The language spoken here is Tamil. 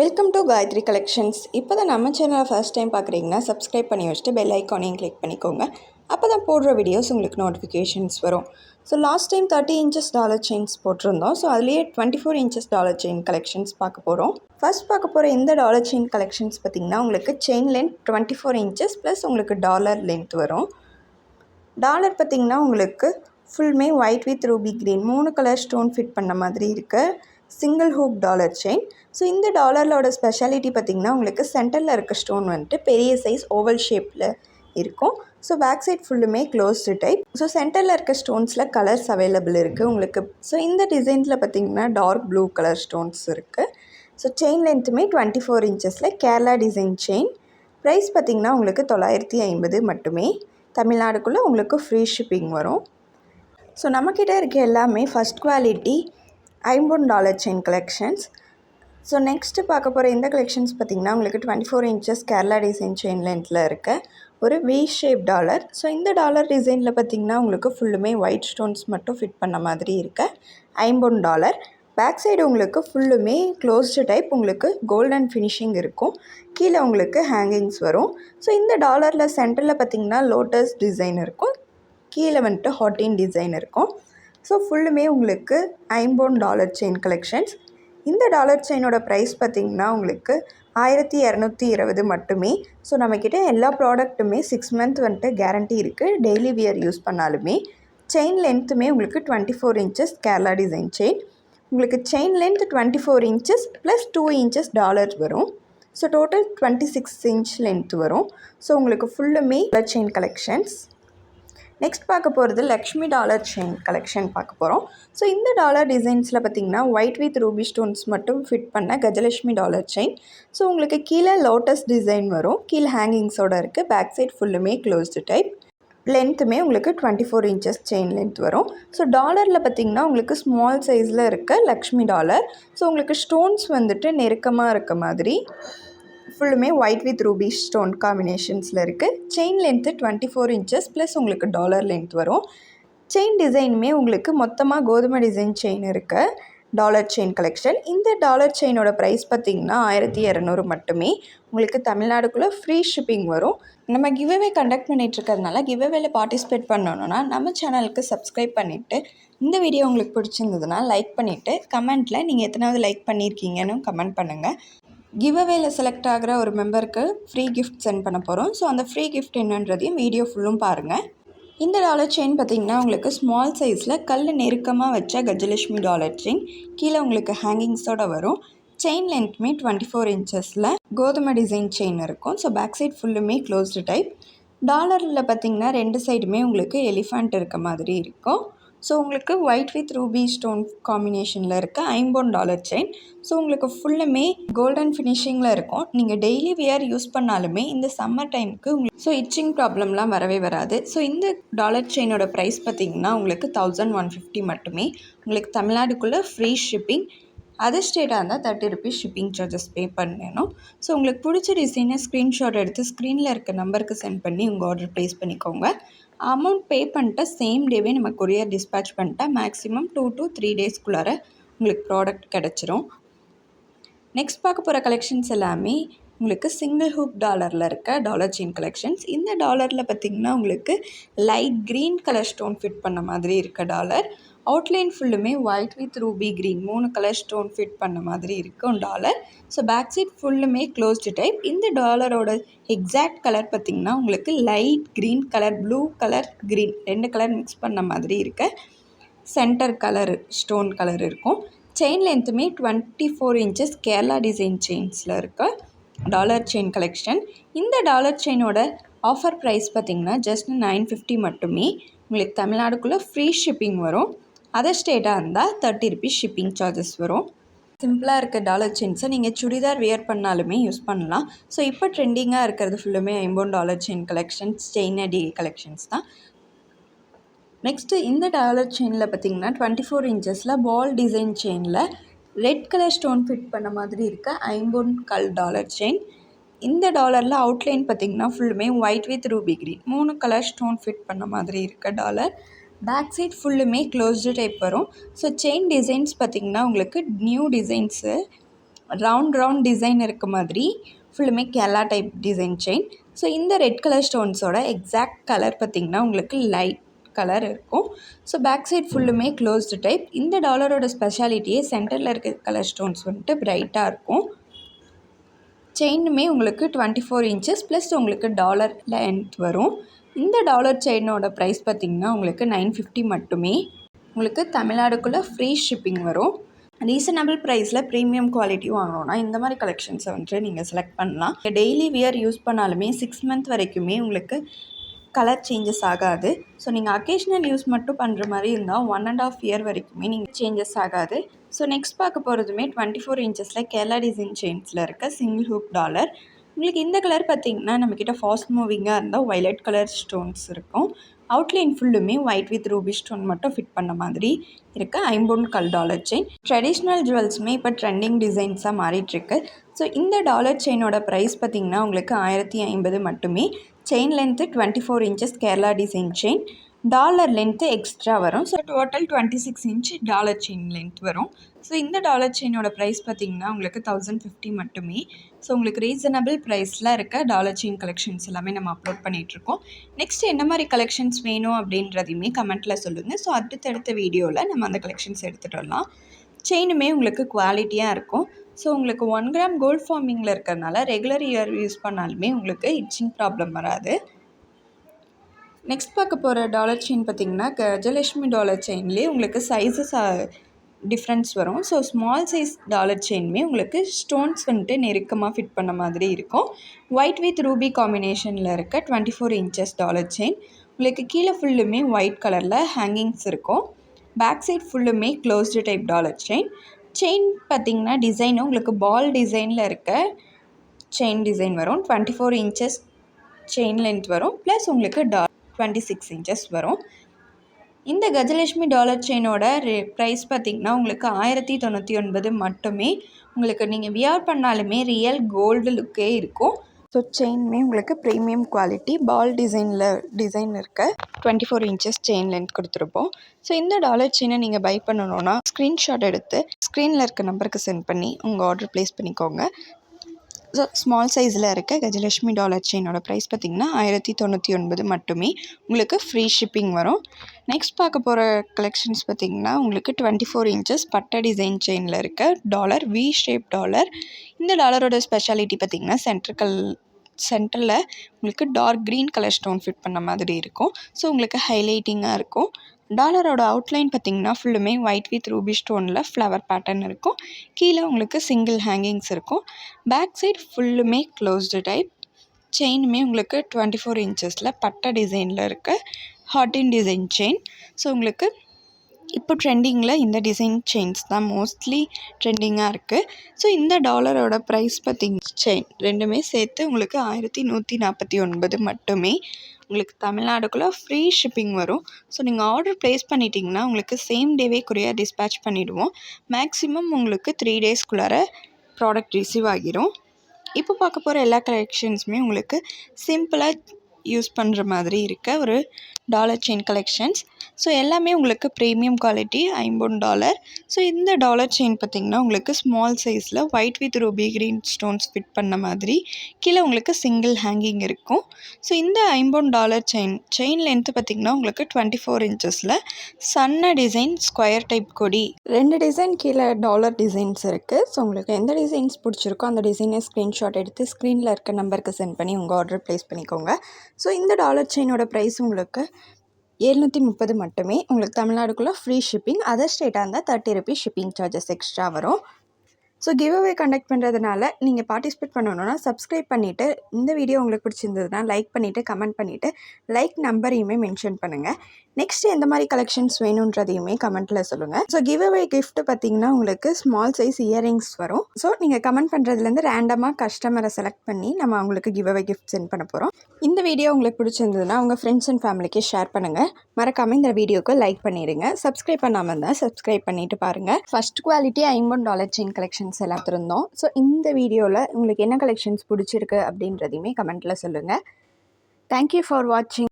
வெல்கம் டு காயத்ரி கலெக்ஷன்ஸ் இப்போ தான் நம்ம சேனலை ஃபஸ்ட் டைம் பார்க்குறீங்கன்னா சப்ஸ்கிரைப் பண்ணி வச்சுட்டு பெல் ஐக்கானையும் கிளிக் பண்ணிக்கோங்க. அப்போ தான் போடுற வீடியோஸ் உங்களுக்கு நோட்டிஃபிகேஷன்ஸ் வரும். So last time thirty inches dollar chains போட்டிருந்தோம். ஸோ அதுலேயே twenty four inches dollar chain collections பார்க்க போகிறோம் ஃபர்ஸ்ட் பார்க்க போகிற இந்த டாலர் செயின் கலெக்ஷன்ஸ் பார்த்திங்கன்னா உங்களுக்கு chain length twenty four inches plus உங்களுக்கு டாலர் லென்த் வரும். டாலர் பார்த்திங்கன்னா உங்களுக்கு ஃபுல்மே ஒயிட் வித் ரூபி க்ரீன் மூணு கலர் ஸ்டோன் ஃபிட் பண்ண மாதிரி இருக்குது single hook dollar chain so இந்த டாலரோட ஸ்பெஷாலிட்டி பார்த்திங்கன்னா உங்களுக்கு சென்டரில் இருக்க ஸ்டோன் வந்துட்டு பெரிய சைஸ் ஓவல் ஷேப்பில் இருக்கும். ஸோ பேக் சைட் ஃபுல்லுமே க்ளோஸ்டு டைப் ஸோ சென்டரில் இருக்க ஸ்டோன்ஸில் கலர்ஸ் அவைலபிள் இருக்குது உங்களுக்கு. ஸோ இந்த டிசைன்ஸில் பார்த்திங்கன்னா டார்க் ப்ளூ கலர் ஸ்டோன்ஸ் இருக்குது ஸோ செயின் லென்த்துமே டுவெண்ட்டி ஃபோர் இன்ச்சஸில் கேரளா டிசைன் செயின் ப்ரைஸ் பார்த்திங்கன்னா உங்களுக்கு தொள்ளாயிரத்தி ஐம்பது மட்டுமே. தமிழ்நாடுக்குள்ளே உங்களுக்கு ஃப்ரீ ஷிப்பிங் வரும். ஸோ நம்மக்கிட்ட இருக்க எல்லாமே ஃபஸ்ட் குவாலிட்டி ஐம்பொன் dollar chain collections so next பார்க்க போகிற இந்த கலெக்ஷன்ஸ் பார்த்திங்கன்னா உங்களுக்கு twenty four inches Kerala design chain லென்த்தில் இருக்க. ஒரு வி ஷேப் டாலர் ஸோ இந்த டாலர் டிசைனில் பார்த்திங்கன்னா உங்களுக்கு ஃபுல்லுமே ஒயிட் ஸ்டோன்ஸ் மட்டும் ஃபிட் பண்ண மாதிரி இருக்க. ஐம்பொன் டாலர் பேக் சைடு உங்களுக்கு ஃபுல்லுமே க்ளோஸ்டு டைப் உங்களுக்கு கோல்டன் ஃபினிஷிங் இருக்கும். கீழே உங்களுக்கு ஹேங்கிங்ஸ் வரும். ஸோ இந்த டாலரில் சென்டரில் பார்த்திங்கன்னா லோட்டஸ் டிசைன் இருக்கும். கீழே வந்துட்டு ஹாட்டின் டிசைன் இருக்கும். ஸோ ஃபுல்லுமே உங்களுக்கு ஐம்போன் டாலர் செயின் கலெக்ஷன்ஸ் இந்த டாலர் செயினோட ப்ரைஸ் பார்த்திங்கன்னா உங்களுக்கு ஆயிரத்தி இரநூத்தி இருபது மட்டுமே. ஸோ நம்மக்கிட்ட எல்லா ப்ராடக்ட்டுமே சிக்ஸ் மந்த் வந்துட்டு கேரண்டி இருக்குது டெய்லி வியர் யூஸ் பண்ணாலுமே. செயின் லென்த்துமே உங்களுக்கு twenty four inches Kerala design chain உங்களுக்கு chain length twenty four inches plus two inches dollar வரும். So total twenty six inch length வரும். ஸோ உங்களுக்கு ஃபுல்லுமே செயின் கலெக்ஷன்ஸ் நெக்ஸ்ட் பார்க்க போகிறது லக்ஷ்மி டாலர் செயின் கலெக்ஷன் பார்க்க போகிறோம் ஸோ இந்த டாலர் டிசைன்ஸில் பார்த்திங்கன்னா ஒயிட் வித் ரூபி ஸ்டோன்ஸ் மட்டும் ஃபிட் பண்ண கஜலட்சுமி டாலர் செயின் ஸோ உங்களுக்கு கீழே லோட்டஸ் டிசைன் வரும். கீழே ஹேங்கிங்ஸோடு இருக்குது பேக் சைட் ஃபுல்லுமே க்ளோஸ்டு டைப் லென்த்துமே உங்களுக்கு twenty four inches chain length வரும். ஸோ டாலரில் பார்த்திங்கன்னா உங்களுக்கு ஸ்மால் சைஸில் இருக்க லக்ஷ்மி டாலர் ஸோ உங்களுக்கு ஸ்டோன்ஸ் வந்துட்டு நெருக்கமாக இருக்க மாதிரி. ஃபுல்லுமே ஒயிட் வித் ரூபி ஸ்டோன் காம்பினேஷன்ஸில் இருக்குது chain length twenty four inches plus உங்களுக்கு டாலர் லென்த் வரும். செயின் டிசைனுமே உங்களுக்கு மொத்தமாக கோதுமை டிசைன் செயின் இருக்குது டாலர் செயின் கலெக்ஷன் இந்த டாலர் செயினோட ப்ரைஸ் பார்த்திங்கன்னா ஆயிரத்தி இரநூறு மட்டுமே. உங்களுக்கு தமிழ்நாடுக்குள்ளே ஃப்ரீ ஷிப்பிங் வரும். நம்ம கிவ்அவே கண்டக்ட் பண்ணிகிட்ருக்கிறதுனால கிவ்அவேல பார்ட்டிசிபேட் பண்ணணுன்னா நம்ம சேனலுக்கு சப்ஸ்கிரைப் பண்ணிவிட்டு இந்த வீடியோ உங்களுக்கு பிடிச்சிருந்ததுன்னா லைக் பண்ணிவிட்டு கமெண்ட்டில் நீங்கள் எத்தனாவது லைக் பண்ணியிருக்கீங்கன்னு கமெண்ட் பண்ணுங்கள் கிவ்அவேல செலக்ட் ஆகிற ஒரு மெம்பருக்கு ஃப்ரீ கிஃப்ட் சென்ட் பண்ண போகிறோம் ஸோ அந்த ஃப்ரீ கிஃப்ட் என்னன்றதையும் வீடியோ ஃபுல்லும் பாருங்கள் இந்த டாலர் செயின் பார்த்திங்கன்னா உங்களுக்கு ஸ்மால் சைஸில் கல் நெருக்கமாக வச்ச கஜலட்சுமி டாலர் செயின் கீழே உங்களுக்கு ஹேங்கிங்ஸோடு வரும். செயின் லென்த்துமே டுவெண்ட்டி ஃபோர் இன்ச்சஸில் கோதுமை டிசைன் செயின் இருக்கும். ஸோ பேக் சைட் ஃபுல்லுமே க்ளோஸ்டு டைப் டாலரில் பார்த்திங்கன்னா ரெண்டு சைடுமே உங்களுக்கு எலிஃபண்ட் இருக்க மாதிரி இருக்கும். ஸோ உங்களுக்கு ஒயிட் வித் ரூபி ஸ்டோன் காம்பினேஷனில் இருக்க ஐம்போன் டாலர் செயின் ஸோ உங்களுக்கு ஃபுல்லுமே கோல்டன் ஃபினிஷிங்கில் இருக்கும். நீங்கள் டெய்லி வியர் யூஸ் பண்ணாலுமே இந்த சம்மர் டைமுக்கு உங்களுக்கு ஸோ இச்சிங் ப்ராப்ளம்லாம் வரவே வராது. ஸோ இந்த டாலர் செயினோட ப்ரைஸ் பார்த்திங்கன்னா உங்களுக்கு தௌசண்ட் ஒன் ஃபிஃப்டி மட்டுமே. உங்களுக்கு தமிழ்நாடுக்குள்ளே ஃப்ரீ ஷிப்பிங் அதர் ஸ்டேட்டாக இருந்தால் thirty rupees shipping charges pay பண்ணணும். ஸோ உங்களுக்கு பிடிச்ச டிசைனை ஸ்க்ரீன்ஷாட் எடுத்து ஸ்க்ரீனில் இருக்க நம்பருக்கு சென்ட் பண்ணி உங்கள் ஆர்டர் ப்ளேஸ் பண்ணிக்கோங்க. அமௌண்ட் பே பண்ணிட்டு சேம் டேவே நம்ம கொரியர் டிஸ்பேச் பண்ணிட்டா மேக்ஸிமம் டூ டு த்ரீ டேஸ்க்குள்ளார உங்களுக்கு ப்ராடக்ட் கிடச்சிரும். நெக்ஸ்ட் பார்க்க போகிற கலெக்ஷன்ஸ் எல்லாமே உங்களுக்கு சிங்கிள் ஹூப் டாலரில் இருக்க டாலர் செயின் கலெக்ஷன்ஸ் இந்த டாலரில் பார்த்திங்கன்னா உங்களுக்கு light green colour stone fit பண்ண மாதிரி இருக்க டாலர் அவுட்லைன் ஃபுல்லுமே ஒயிட் வித் ரூபி க்ரீன் மூணு கலர் ஸ்டோன் ஃபிட் பண்ண மாதிரி இருக்கும் டாலர் ஸோ பேக் சைட் ஃபுல்லுமே க்ளோஸ்டு டைப் இந்த டாலரோட எக்ஸாக்ட் கலர் பார்த்திங்கன்னா உங்களுக்கு light green colour blue colour green ரெண்டு கலர் மிக்ஸ் பண்ண மாதிரி இருக்க. சென்டர் கலர் ஸ்டோன் கலர் இருக்கும். Chain லென்த்துமே twenty four inches Kerala design செயின்ஸில் இருக்க. டாலர் செயின் கலெக்ஷன் இந்த டாலர் செயினோட ஆஃபர் ப்ரைஸ் பார்த்திங்கன்னா ஜஸ்ட் நைன் ஃபிஃப்டி மட்டுமே. உங்களுக்கு தமிழ்நாடுக்குள்ளே ஃப்ரீ ஷிப்பிங் வரும். அதர் ஸ்டேட்டாக இருந்தால் தேர்ட்டி ருபீஸ் ஷிப்பிங் சார்ஜஸ் வரும். சிம்பிளாக இருக்க டாலர் செயின்ஸை நீங்கள் சுடிதார் வியர் பண்ணாலுமே யூஸ் பண்ணலாம். ஸோ இப்போ ட்ரெண்டிங்காக இருக்கிறது ஃபுல்லுமே ஐம்போன் டாலர் செயின் கலெக்ஷன்ஸ் செயின் அடி கலெக்ஷன்ஸ் தான். நெக்ஸ்ட்டு இந்த டாலர் செயினில் பார்த்தீங்கன்னா டுவெண்ட்டி ஃபோர் இன்ச்சஸில் பால் டிசைன் செயினில் ரெட் கலர் ஸ்டோன் ஃபிட் பண்ண மாதிரி இருக்க ஐம்போன் கல் டாலர் செயின் இந்த டாலரில் அவுட்லைன் பார்த்திங்கன்னா ஃபுல்லுமே ஒயிட் வித் ரூபி க்ரீன் மூணு கலர் ஸ்டோன் ஃபிட் பண்ண மாதிரி இருக்க டாலர் பேக் சைட் ஃபுல்லுமே க்ளோஸ்டு டைப் வரும். ஸோ செயின் டிசைன்ஸ் பார்த்திங்கன்னா உங்களுக்கு new designs round round design இருக்க மாதிரி ஃபுல்லுமே கேலா டைப் டிசைன் செயின் ஸோ இந்த ரெட் கலர் ஸ்டோன்ஸோட எக்ஸாக்ட் கலர் பார்த்திங்கன்னா உங்களுக்கு லைட் கலர் இருக்கும். ஸோ பேக் சைட் ஃபுல்லுமே க்ளோஸ்டு டைப் இந்த டாலரோட ஸ்பெஷாலிட்டியே சென்டரில் இருக்க கலர் ஸ்டோன்ஸ் வந்துட்டு பிரைட்டாக இருக்கும். செயினுமே உங்களுக்கு டுவெண்ட்டி ஃபோர் இன்ச்சஸ் ப்ளஸ் உங்களுக்கு டாலர் லென்த் வரும். இந்த டாலர் செயினோட ப்ரைஸ் பார்த்திங்கன்னா உங்களுக்கு நைன் ஃபிஃப்டி மட்டுமே. உங்களுக்கு தமிழ்நாடுக்குள்ளே ஃப்ரீ ஷிப்பிங் வரும். ரீசனபிள் ப்ரைஸில் ப்ரீமியம் குவாலிட்டி வாங்கணுன்னா இந்த மாதிரி கலெக்ஷன்ஸை வந்துட்டு நீங்கள் செலக்ட் பண்ணலாம். டெய்லி வியர் யூஸ் பண்ணாலுமே சிக்ஸ் மந்த் வரைக்குமே உங்களுக்கு கலர் சேஞ்சஸ் ஆகாது. ஸோ நீங்கள் அக்கேஷ்னல் யூஸ் மட்டும் பண்ணுற மாதிரி இருந்தால் ஒன் அண்ட் ஆஃப் இயர் வரைக்குமே நீங்கள் சேஞ்சஸ் ஆகாது. ஸோ நெக்ஸ்ட் பார்க்க போகிறதுமே டுவெண்ட்டி ஃபோர் இன்ச்சஸில் கேரளா டிசைன் செயின்ஸில் இருக்க சிங்கிள் ஹூக் டாலர் உங்களுக்கு இந்த கலர் பார்த்திங்கன்னா நம்மக்கிட்ட ஃபாஸ்ட் மூவிங்காக இருந்தால் வைலட் கலர் ஸ்டோன்ஸ் இருக்கும். அவுட்லைன் ஃபுல்லுமே ஒயிட் வித் ரூபி ஸ்டோன் மட்டும் ஃபிட் பண்ண மாதிரி இருக்குது ஐம்பொன் கல் டாலர் செயின் ட்ரெடிஷ்னல் ஜுவல்ஸுமே இப்போ ட்ரெண்டிங் டிசைன்ஸாக மாறிட்டுருக்கு ஸோ இந்த டாலர் செயினோட ப்ரைஸ் பார்த்திங்கன்னா உங்களுக்கு ஆயிரத்தி ஐம்பது மட்டுமே. Chain length twenty four inches Kerala design chain dollar length extra வரும். So total twenty six inch dollar chain length வரும். ஸோ இந்த டாலர் செயினோட ப்ரைஸ் பார்த்திங்கன்னா உங்களுக்கு தௌசண்ட் ஃபிஃப்டி மட்டுமே. ஸோ உங்களுக்கு ரீசனபிள் ப்ரைஸில் இருக்க டாலர் செயின் கலெக்ஷன்ஸ் எல்லாமே நம்ம அப்லோட் பண்ணிகிட்ருக்கோம் நெக்ஸ்ட் என்ன மாதிரி கலெக்ஷன்ஸ் வேணும் அப்படின்றதையுமே கமெண்ட்டில் சொல்லுங்கள் ஸோ அடுத்தடுத்த வீடியோவில் நம்ம அந்த கலெக்ஷன்ஸ் எடுத்துகிட்டு வரலாம். செயினுமே உங்களுக்கு குவாலிட்டியாக இருக்கும். ஸோ உங்களுக்கு ஒன் கிராம் கோல்ட் ஃபார்மிங்கில் இருக்கிறதுனால ரெகுலர் இயர் யூஸ் பண்ணாலுமே உங்களுக்கு இட்சிங் ப்ராப்ளம் வராது. நெக்ஸ்ட் பார்க்க போகிற டாலர் செயின் பார்த்திங்கன்னா கஜலட்சுமி டாலர் செயின்லேயே உங்களுக்கு சைஸஸ் டிஃப்ரென்ஸ் வரும். ஸோ ஸ்மால் சைஸ் டாலர் செயின்மே உங்களுக்கு ஸ்டோன்ஸ் வந்துட்டு நெருக்கமாக ஃபிட் பண்ண மாதிரி இருக்கும். ஒயிட் வித் ரூபி காம்பினேஷனில் இருக்க twenty four inches dollar chain உங்களுக்கு கீழே ஃபுல்லுமே ஒயிட் கலரில் ஹேங்கிங்ஸ் இருக்கும். பேக் சைட் ஃபுல்லுமே closed type dollar chain chain பார்த்திங்கன்னா டிசைனும் உங்களுக்கு பால் டிசைனில் இருக்க செயின் டிசைன் வரும். Twenty four inches chain length வரும். ப்ளஸ் உங்களுக்கு டா டுவெண்ட்டி சிக்ஸ் இன்ச்சஸ் வரும். இந்த கஜலட்சுமி டாலர் செயினோட ரே ப்ரைஸ் பார்த்திங்கன்னா உங்களுக்கு ஆயிரத்தி தொண்ணூற்றி ஒன்பது மட்டுமே. உங்களுக்கு நீங்கள் வியர் பண்ணாலுமே ரியல் கோல்டு லுக்கே இருக்கும். ஸோ செயினுமே உங்களுக்கு ப்ரீமியம் குவாலிட்டி பால் டிசைனில் டிசைன் இருக்க twenty four inches chain length கொடுத்துருப்போம். ஸோ இந்த டாலர் செயினை நீங்கள் பை பண்ணணுன்னா ஸ்க்ரீன்ஷாட் எடுத்து ஸ்க்ரீனில் இருக்க நம்பருக்கு சென்ட் பண்ணி உங்கள் ஆர்டர் ப்ளேஸ் பண்ணிக்கோங்க. ஸோ ஸ்மால் சைஸில் இருக்க கஜலட்சுமி டாலர் செயினோட ப்ரைஸ் பார்த்திங்கன்னா ஆயிரத்தி தொண்ணூற்றி ஒன்பது மட்டுமே. உங்களுக்கு ஃப்ரீ ஷிப்பிங் வரும். நெக்ஸ்ட் பார்க்க போகிற கலெக்ஷன்ஸ் பார்த்திங்கன்னா உங்களுக்கு டுவெண்ட்டி ஃபோர் இன்ச்சஸ் பட்டை டிசைன் செயினில் இருக்க டாலர் வி ஷேப் டாலர் இந்த டாலரோட ஸ்பெஷாலிட்டி பார்த்திங்கன்னா சென்ட்ரல் சென்டரில் உங்களுக்கு dark green colour stone fit பண்ண மாதிரி இருக்கும். ஸோ உங்களுக்கு ஹைலைட்டிங்காக இருக்கும். டாலரோட அவுட்லைன் பார்த்திங்கன்னா ஃபுல்லுமே ஒயிட் வித் ரூபி ஸ்டோனில் ஃப்ளவர் பேட்டர்ன் இருக்கும். கீழே உங்களுக்கு சிங்கிள் ஹேங்கிங்ஸ் இருக்கும். பேக் சைட் ஃபுல்லுமே க்ளோஸ்டு டைப் செயினுமே உங்களுக்கு டுவெண்ட்டி ஃபோர் இன்ச்சஸில் பட்டை டிசைனில் இருக்குது ஹாட்டின் டிசைன் செயின் ஸோ உங்களுக்கு இப்போ ட்ரெண்டிங்கில் இந்த டிசைன் செயின்ஸ் தான் மோஸ்ட்லி ட்ரெண்டிங்காக இருக்குது ஸோ இந்த டாலரோட ப்ரைஸ் பார்த்திங் செயின் ரெண்டுமே சேர்த்து உங்களுக்கு ஆயிரத்தி நூற்றி நாற்பத்தி ஒன்பது மட்டுமே. உங்களுக்கு தமிழ்நாடுக்குள்ளே ஃப்ரீ ஷிப்பிங் வரும். ஸோ நீங்கள் ஆர்டர் ப்ளேஸ் பண்ணிட்டீங்கன்னா உங்களுக்கு சேம் டேவே குறையாக டிஸ்பேச் பண்ணிவிடுவோம் மேக்ஸிமம் உங்களுக்கு த்ரீ டேஸ்க்குள்ளார ப்ராடக்ட் ரிசீவ் ஆகிரும். இப்போ பார்க்க போகிற எல்லா கலெக்ஷன்ஸுமே உங்களுக்கு சிம்பிளாக யூஸ் பண்ணுற மாதிரி இருக்க ஒரு டாலர் செயின் கலெக்ஷன்ஸ் ஸோ எல்லாமே உங்களுக்கு ப்ரீமியம் குவாலிட்டி ஐம்பொன் டாலர் ஸோ இந்த டாலர் செயின் பார்த்திங்கன்னா உங்களுக்கு ஸ்மால் சைஸில் white with ruby green stones fit பண்ண மாதிரி கீழே உங்களுக்கு சிங்கிள் ஹேங்கிங் இருக்கும். ஸோ இந்த ஐம்பொன் டாலர் செயின் செயின் லென்த்து பார்த்திங்கன்னா உங்களுக்கு டுவெண்ட்டி ஃபோர் இன்ச்சஸில் சன்ன டிசைன் ஸ்கொயர் டைப் கொடி. ரெண்டு டிசைன் கீழே டாலர் டிசைன்ஸ் இருக்குது ஸோ உங்களுக்கு எந்த டிசைன்ஸ் பிடிச்சிருக்கோ அந்த டிசைனை ஸ்க்ரீன்ஷாட் எடுத்து ஸ்க்ரீனில் இருக்க நம்பருக்கு சென்ட் பண்ணி உங்கள் ஆர்டர் ப்ளேஸ் பண்ணிக்கோங்க. ஸோ இந்த டாலர் செயினோட ப்ரைஸ் உங்களுக்கு எழுநூற்றி முப்பது மட்டுமே. உங்களுக்கு தமிழ்நாடுக்குள்ளே ஃப்ரீ ஷிப்பிங் அதர் ஸ்டேட்டாக இருந்தால் thirty rupees shipping charges extra வரும். ஸோ கிவ் அவே கண்டக்ட் பண்ணுறதுனால நீங்கள் பார்ட்டிசிபேட் பண்ணணுன்னா சப்ஸ்கிரைப் பண்ணிவிட்டு இந்த வீடியோ உங்களுக்கு பிடிச்சிருந்ததுன்னா லைக் பண்ணிவிட்டு கமெண்ட் பண்ணிவிட்டு லைக் நம்பரையுமே மென்ஷன் பண்ணுங்கள் நெக்ஸ்ட் எந்த மாதிரி கலெக்ஷன்ஸ் வேணுன்றதையுமே கமெண்ட்டில் சொல்லுங்கள் ஸோ கிவ் அவே கிஃப்ட் பார்த்தீங்கன்னா உங்களுக்கு ஸ்மால் சைஸ் இயரிங்ஸ் வரும். ஸோ நீங்கள் கமெண்ட் பண்ணுறதுலேருந்து ரேண்டமாக கஸ்டமரை செலக்ட் பண்ணி நம்ம அவங்களுக்கு கிவ் அவே கிஃப்ட் சென்ட் பண்ண போகிறோம் இந்த வீடியோ உங்களுக்கு பிடிச்சிருந்ததுன்னா உங்கள் ஃப்ரெண்ட்ஸ் அண்ட் ஃபேமிலிக்கு ஷேர் பண்ணுங்கள் மறக்காமல் இந்த வீடியோக்கு லைக் பண்ணிடுங்க. சப்ஸ்கிரைப் பண்ணாமல் இருந்தால் சப்ஸ்கிரைப் பண்ணிவிட்டு பாருங்கள் ஃபஸ்ட் குவாலிட்டி ஐம்பது டாலர் செயின் கலெக்ஷன்ஸ் எல்லாம் இருந்தோம் ஸோ இந்த வீடியோவில் உங்களுக்கு என்ன கலெக்ஷன்ஸ் பிடிச்சிருக்கு அப்படின்றதையுமே கமெண்ட்டில் சொல்லுங்கள் தேங்க்யூ ஃபார் வாட்சிங்